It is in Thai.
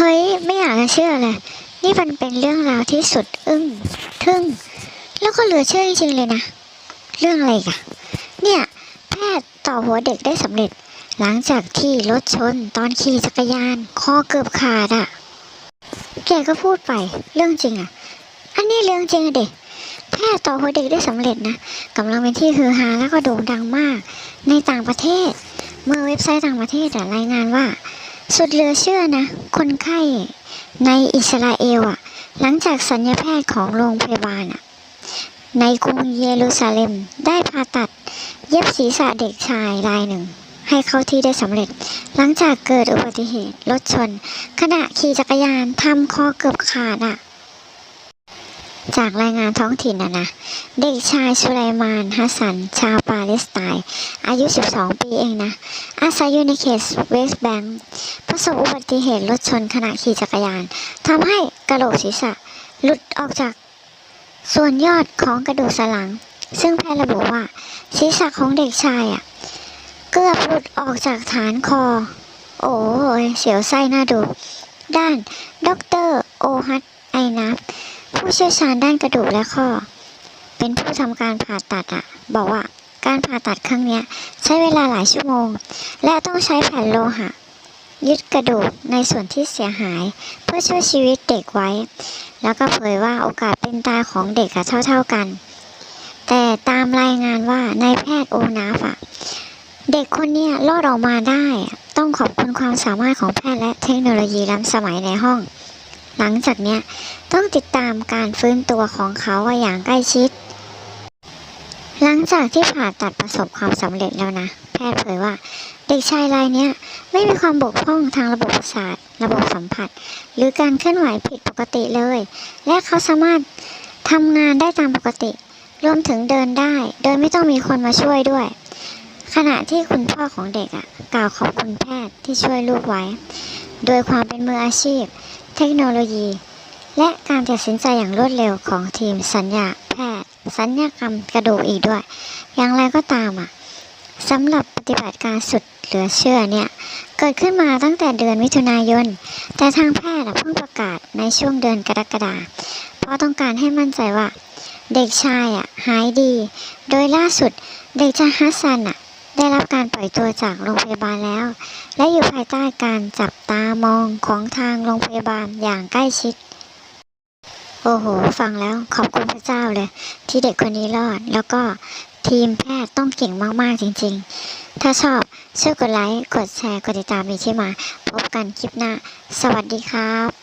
เฮ้ย ไม่อยากจะเชื่อเลย นี่มันเป็นเรื่องราวที่สุดอึ้งทึ่ง แล้วก็เหลือเชื่อจริงๆเลยนะ เรื่องอะไรกันเนี่ยแพทย์ต่อหัวเด็กได้สำเร็จ หลังจากที่รถชนตอนขี่จักรยานคอเกือบขาดอะ่ะ แกก็พูดไปเรื่องจริงอะ่ะ อันนี้เรื่องจริงเด็กแพทย์ต่อหัวเด็กได้สำเร็จนะกำลังเป็นที่ฮือฮาแล้วก็โด่งดังมาก ในต่างประเทศ เมื่อเว็บไซต์ต่างประเทศรายงานว่า สุดเหลือเชื่อนะ คนไข้ในอิสราเอลอะหลังจากสัญญาแพทย์ของโรงพยาบาลอะในกรุงเยรูซาเล็มได้ผ่าตัด เย็บศีรษะเด็กชายรายหนึ่ง ให้เข้าที่ได้สำเร็จ หลังจากเกิดอุบัติเหตุรถชน ขณะขี่จักรยานทำคอเกือบขาดอะจากรายงานท้องถิ่นนะนะ เด็กชายสุไลมานฮัสซัน ชาวปาเลสไตน์อายุ 12 ปีเองนะ อาศัยอยู่ในเขตเวสต์แบงค์ ประสบอุบัติเหตุรถชนขณะขี่จักรยานทำให้กระโหลกศีรษะหลุดออกจากส่วนยอดของกระดูกสันหลัง ซึ่งแพทย์ระบุว่า ศีรษะของเด็กชายอะ เกือบหลุดออกจากฐานคอ โอ้ยเสียวไส้น่าดู ด้านดรโอฮัตไอนับผู้เชี่ยวชาญด้านกระดูกและข้อ เป็นผู้ทำการผ่าตัดอะ บอกว่าการผ่าตัดครั้งนี้ใช้เวลาหลายชั่วโมง และต้องใช้แผ่นโลหะ ยึดกระดูกในส่วนที่เสียหาย เพื่อช่วยชีวิตเด็กไว้ แล้วก็เผยว่าโอกาสเป็นตายของเด็กอะเท่า ๆกัน แต่ตามรายงานว่านายแพทย์โอนาฟอะเด็กคนนี้รอดออกมาได้ ต้องขอบคุณความสามารถของแพทย์และเทคโนโลยีล้ำสมัยในห้อง หลังจากนี้ต้องติดตามการฟื้นตัวของเขาอย่างใกล้ชิด จากที่ผ่าตัดประสบความสำเร็จแล้วนะ แพทย์เผยว่า เด็กชายรายนี้ไม่มีความบกพร่องทางระบบประสาท ระบบสัมผัส หรือการเคลื่อนไหวผิดปกติเลย และเขาสามารถทำงานได้ตามปกติ รวมถึงเดินได้ โดยไม่ต้องมีคนมาช่วยด้วย ขณะที่คุณพ่อของเด็กอะ กล่าวขอบคุณแพทย์ที่ช่วยลูกไว้ โดยความเป็นมืออาชีพ เทคโนโลยี และการตัดสินใจอย่างรวดเร็วของทีมสัญญาแพทย์ สัญญกรรมกระดูกอีกด้วย อย่างไรก็ตามอะสำหรับปฏิบัติการสุดเหลือเชื่อเนี่ย เกิดขึ้นมาตั้งแต่เดือนมิถุนายน แต่ทางแพทย์อะเพิ่งประกาศในช่วงเดือนกรกฎาคมเพราะต้องการให้มั่นใจว่า เด็กชายอะหายดี โดยล่าสุดเด็กชายฮัสซันอะได้รับการปล่อยตัวจากโรงพยาบาลแล้ว และอยู่ภายใต้การจับตามองของทางโรงพยาบาลอย่างใกล้ชิด อ้โห ฟังแล้วขอบคุณพระเจ้าเลย ที่เด็กคนนี้รอด แล้วก็ทีมแพทย์ต้องเก่งมาก ๆ จริง ๆ ถ้าชอบช่วยกดไลค์ กดแชร์ กดติดตามมีที่มา พบกันคลิปหน้า สวัสดีครับ